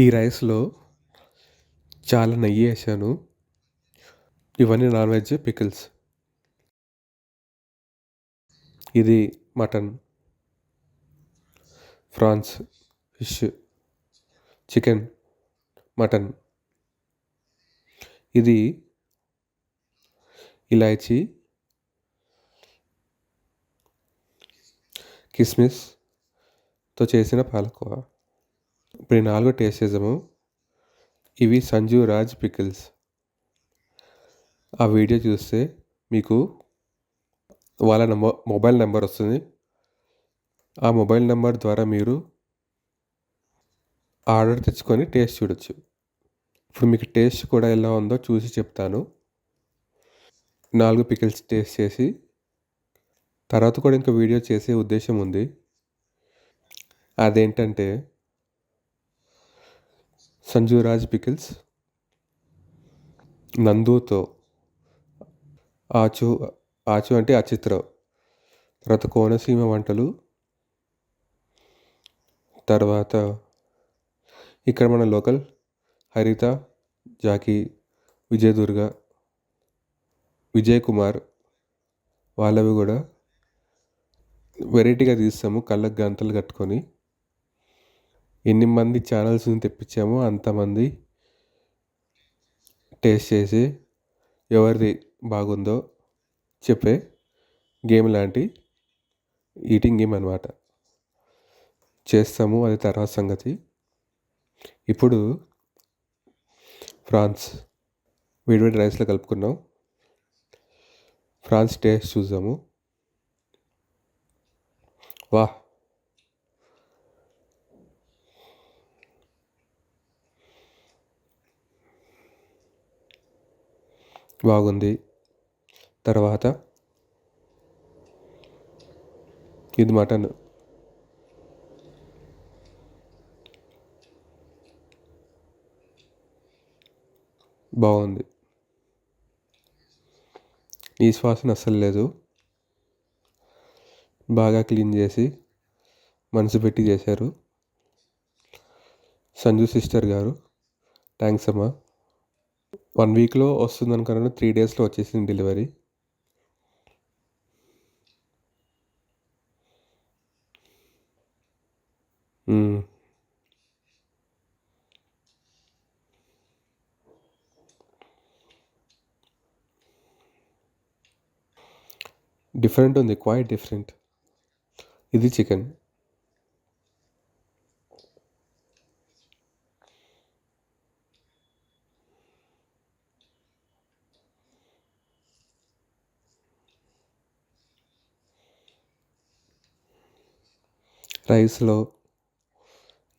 ఈ రైస్లో చాలా నెయ్యి వేసాను. ఇవన్నీ నాన్ వెజ్ పికిల్స్. ఇది mutton. Prawns fish chicken mutton. ఇది ఇలాచీ కిస్మిస్తో చేసిన పాలకోవా. ఇప్పుడు ఈ నాలుగు టేస్ట్ చేసాము ఇవి సంజీవ్ రాజ్ పికిల్స్. ఆ వీడియో చూస్తే మీకు వాళ్ళ నంబర్ మొబైల్ నెంబర్ వస్తుంది. ఆ మొబైల్ నెంబర్ ద్వారా మీరు ఆర్డర్ తెచ్చుకొని టేస్ట్ చూడొచ్చు. ఇప్పుడు మీకు టేస్ట్ కూడా ఎలా ఉందో చూసి చెప్తాను. నాలుగు పికిల్స్ టేస్ట్ చేసి తర్వాత కూడా ఇంకా వీడియో చేసే ఉద్దేశం ఉంది. అదేంటంటే సంజురాజ్ పికిల్స్ నందుతో ఆచు ఆచు అంటే అచిత్ర తర్వాత కోనసీమ వంటలు తర్వాత ఇక్కడ మన లోకల్ హరిత జాకీ విజయదుర్గ విజయ్ కుమార్ వాళ్ళవి కూడా వెరైటీగా తీస్తాము కళ్ళకు గంతలు కట్టుకొని. ఎన్ని మంది ఛానల్స్ని తెప్పించామో అంతమంది టేస్ట్ చేసి ఎవరిది బాగుందో చెప్పే గేమ్ లాంటి ఈటింగ్ గేమ్ అనమాట చేస్తాము అది తర్వాత సంగతి. ఇప్పుడు ఫ్రాన్స్ వేడివేడి రైస్లో కలుపుకున్నాం. ఫ్రాన్స్ టేస్ట్ చూద్దాము. వా బాగుంది. తర్వాత ఇది మటన్. బాగుంది. ఈ శ్వాసన అస్సలు లేదు. బాగా క్లీన్ చేసి మనసు పెట్టి చేశారు. సంజు సిస్టర్ గారు. థ్యాంక్స్ అమ్మా. వన్ వీక్లో వస్తుంది అనుకున్నాను త్రీ డేస్లో వచ్చేసింది డెలివరీ. డిఫరెంట్ ఉంది క్వైట్ డిఫరెంట్. ఇది చికెన్. రైస్లో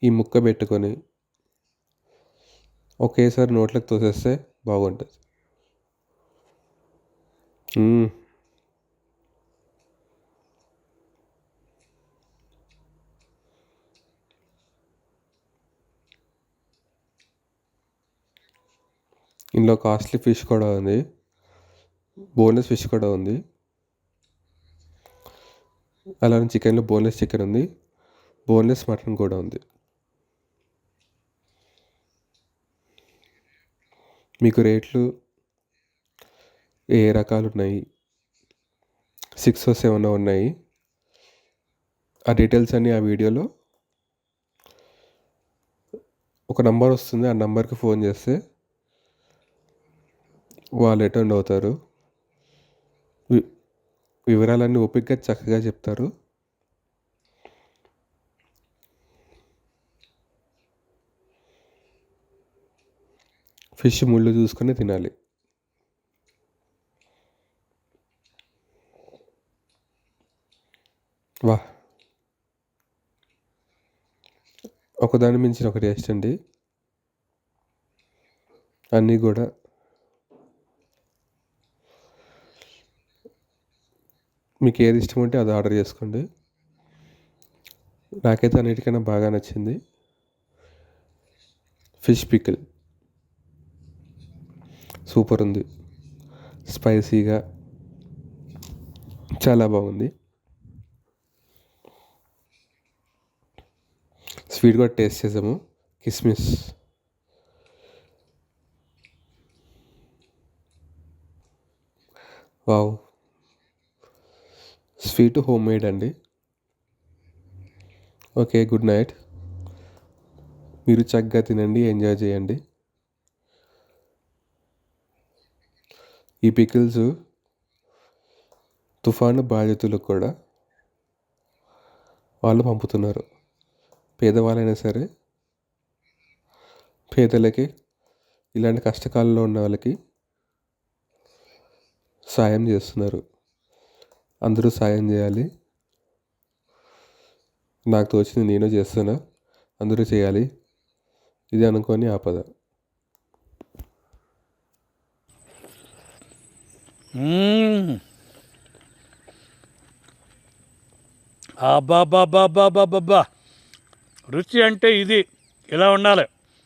ఈ ముక్క పెట్టుకొని ఒకేసారి నోట్లోకి తోసేస్తే బాగుంటుంది. ఇందులో కాస్ట్లీ ఫిష్ కూడా ఉంది. బోన్లెస్ ఫిష్ కూడా ఉంది. అలానే చికెన్లో బోన్లెస్ చికెన్ ఉంది. బోన్లెస్ మటన్ కూడా ఉంది. మీకు రేట్లు ఏ రకాలు ఉన్నాయి? సిక్స్ సెవెన్ ఉన్నాయి. ఆ డీటెయిల్స్ అన్నీ ఆ వీడియోలో. ఒక నంబర్ వస్తుంది ఆ నెంబర్కి ఫోన్ చేస్తే వాళ్ళు అటెండ్ అవుతారు. వివరాలన్నీ ఓపిక్గా చక్కగా చెప్తారు. ఫిష్ ముళ్ళు చూసుకొని తినాలి. వా. ఒకదాని మించిన ఒక టేస్ట్ అండి. అన్నీ కూడా. మీకు ఏది ఇష్టం ఉంటే అది ఆర్డర్ చేసుకోండి. నాకైతే అన్నిటికన్నా బాగా నచ్చింది. Fish pickle. సూపర్ ఉంది స్పైసీగా చాలా బాగుంది. స్వీట్ కూడా టేస్ట్ చేసాము. కిస్మిస్. వావ్. స్వీట్ హోమ్ మేడ్ అండి. Okay good night. మీరు చక్కగా తినండి ఎంజాయ్ చేయండి. ఈ పికిల్స్ తుఫాను బాధితులకు కూడా వాళ్ళు పంపుతున్నారు. పేదవాళ్ళైనా సరే పేదలకి ఇలాంటి కష్టకాలంలో ఉన్న వాళ్ళకి సాయం చేస్తున్నారు. అందరూ సాయం చేయాలి. నాకు తోచింది నేను చేస్తున్నా అందరూ చేయాలి. ఇది అనుకోని ఆపద. మ్మ్. అబ్బాబ్బాబ్బాబ్బాబ్బా రుచి అంటే ఇది. ఇలా ఉండాలి.